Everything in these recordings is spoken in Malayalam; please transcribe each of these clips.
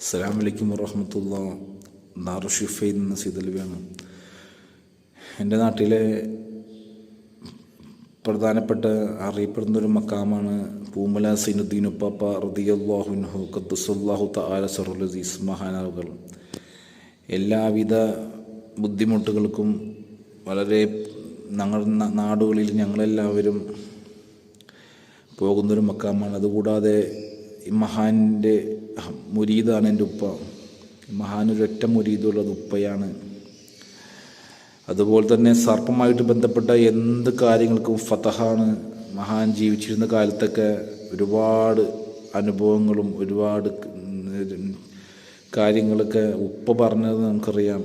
അസ്സാം വലൈക്കും വറഹമത്തുള്ള. ദാറുഷിഫയിൽ നിന്ന് സീതലവിയാണ് എന്റെ നാട്ടിലെ പ്രധാനപ്പെട്ട അറിയപ്പെടുന്നൊരു മക്കാമാണ് പൂമല സൈനുദ്ദീൻ ഉപ്പാപ്പ റദിയല്ലാഹുൻഹു ഖദ്സുല്ലാഹു തആല സറുൽ അസീസ് മഹാനാവുകൾ. എല്ലാവിധ ബുദ്ധിമുട്ടുകൾക്കും വളരെ ഞങ്ങളുടെ നാടുകളിൽ ഞങ്ങളെല്ലാവരും പോകുന്നൊരു മക്കാമാണ്. അതുകൂടാതെ മഹാന്റെ മുരീദാണ് എന്റെ ഉപ്പ. മഹാനൊരൊറ്റ മുരീദുള്ളത് ഉപ്പയാണ്. അതുപോലെ തന്നെ സർപ്പമായിട്ട് ബന്ധപ്പെട്ട എന്ത് കാര്യങ്ങൾക്കും ഫതഹാണ് മഹാൻ ജീവിച്ചിരുന്ന കാലത്തൊക്കെ ഒരുപാട് അനുഭവങ്ങളും ഒരുപാട് കാര്യങ്ങളൊക്കെ ഉപ്പ പറഞ്ഞത് നമുക്കറിയാം.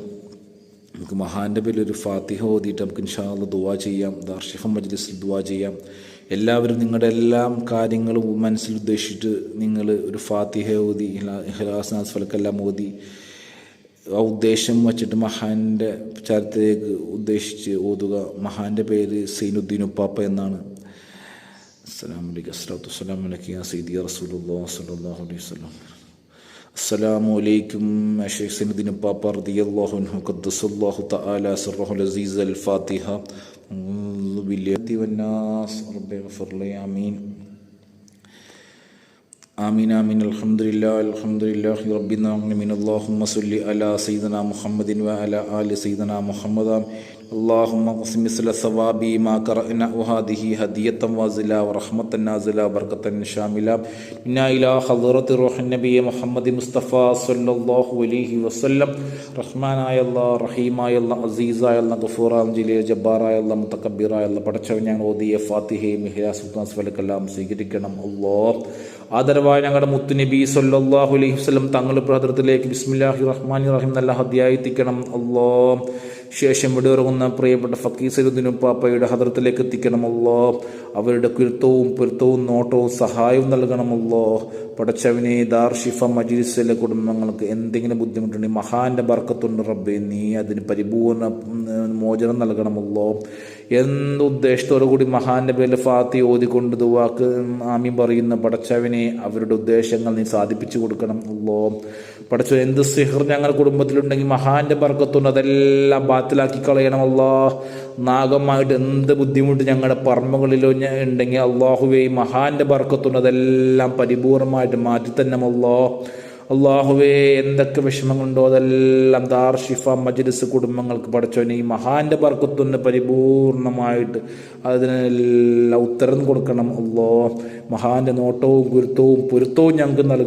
നമുക്ക് മഹാന്റെ പേരിൽ ഒരു ഫാത്തിഹ ഓതിയിട്ട് നമുക്ക് ഇൻഷാല്ല ദുവാ ചെയ്യാം. ദാർഷിഫ മജ്ലിസിൽ ദുവാ ചെയ്യാം. എല്ലാവരും നിങ്ങളുടെ എല്ലാം കാര്യങ്ങളും മനസ്സിൽ ഉദ്ദേശിച്ചിട്ട് നിങ്ങൾ ഒരു ഫാത്തിഹ ഓതി ഇഹ്ലാസ് നാസ് ഫലക്കെല്ലാം ഓതി ആ ഉദ്ദേശം വച്ചിട്ട് മഹാന്റെ ചരിത്രത്തിലേക്ക് ഉദ്ദേശിച്ച് ഓതുക. മഹാന്റെ പേര് സൈനുദ്ദീൻ ഉപ്പാപ്പ എന്നാണ്. അസ്സലാമു അലൈക്കും. അസ്സലാത്തു വസ്സലാമു അലൈക്കും യാ സയ്യിദി റസൂലുള്ളാഹി സ്വല്ലല്ലാഹു അലൈഹി വസല്ലം. അസ്സലാമു അലൈക്കും ഷെയ്ഖ് സൈനുദ്ദീൻ ഉപ്പാപ്പ റളിയല്ലാഹു അൻഹു. ഖദ്ദസല്ലാഹു തആല സിർറഹുൽ അസീസ് അൽ ഫാത്തിഹ. أعوذ بالله والناس ربي اغفر لي آمين. آمين الحمد لله الحمد لله رب العالمين اللهم صل على سيدنا محمد وعلى آل سيدنا محمد اللهم اقسم مثل ثواب ما قرأنا وهذه هدية وازلة ورحمة نازلة بركة شاملة منا إلى حضرة روح النبي محمد مصطفى صلى الله عليه وسلم റഹ്മാനായ അല്ല റഹീമായ അല്ല അസീസായ അല്ല ഗഫൂറാം ജിലെ ജബ്ബാറായ അല്ല മുത്തക്കബീറായ അല്ല പടച്ചവൻ ഞങ്ങൾ ഓതിയ ഫാത്തിഹയും മിഹിയാസുൽത്താൻ ഫലക്കെല്ലാം സ്വീകരിക്കണം അല്ലോ ആദരവായ ഞങ്ങളുടെ മുത്തുനബി സല്ലാഹു അലൈഹി വസ്ലം തങ്ങളുടെ ഭദ്രത്തിലേക്ക് ബിസ്മില്ലാഹി റഹ്മാൻ റഹീം നല്ല ഹദ്യായി എത്തിക്കണം. അല്ലോ ശേഷം വിടയിറങ്ങുന്ന പ്രിയപ്പെട്ട ഫക്കീസരുദ്ദിനും പാപ്പയുടെ ഹദ്രത്തിലേക്ക് എത്തിക്കണമല്ലോ. അവരുടെ കുരുത്തവും പൊരുത്തവും നോട്ടവും സഹായവും നൽകണമല്ലോ. പടച്ചവനെ ദാർഷിഫ മജീസിലെ കുടുംബങ്ങൾക്ക് എന്തെങ്കിലും ബുദ്ധിമുട്ടുണ്ടെങ്കിൽ മഹാന്റെ ബർക്കത്തുണ്ട് റബ്ബെ നീ അതിന് പരിപൂർണ മോചനം നൽകണമല്ലോ. എന്ത് ഉദ്ദേശത്തോടു കൂടി മഹാന്റെ പേരിൽ ഫാത്തി ഓതിക്കൊണ്ട് ദുവാക്ക് ആമി പറയുന്ന പടച്ചവനെ അവരുടെ ഉദ്ദേശങ്ങൾ നീ സാധിപ്പിച്ചു കൊടുക്കണം അല്ലോ പടച്ചവൻ എന്ത് സിഹർ ഞങ്ങളുടെ കുടുംബത്തിലുണ്ടെങ്കിൽ മഹാന്റെ ബർക്കത്തുണ്ട് അതെല്ലാം ബാത്തിലാക്കി കളയണം അള്ളാഹ് നാഗമായിട്ട് എന്ത് ബുദ്ധിമുട്ട് ഞങ്ങളുടെ പറമ്പുകളിലോ ഉണ്ടെങ്കിൽ അള്ളാഹുവേ മഹാന്റെ ബർക്കത്തുണ്ട്. അതെല്ലാം പരിപൂർണമായിട്ട് മാറ്റി തന്നെ അള്ളാഹ് അള്ളാഹുവേ എന്തൊക്കെ വിഷമങ്ങളുണ്ടോ അതെല്ലാം ദാർ ഷിഫ മജ്ലിസ് കുടുംബങ്ങൾക്ക് പഠിച്ചവനെ ഈ മഹാന്റെ ബർക്കത്തുന്ന് പരിപൂർണമായിട്ട്. അതിനെല്ലാം ഉത്തരം കൊടുക്കണം അല്ലോ മഹാന്റെ നോട്ടവും ഗുരുത്വവും പൊരുത്തവും ഞങ്ങൾക്ക് നൽകണം.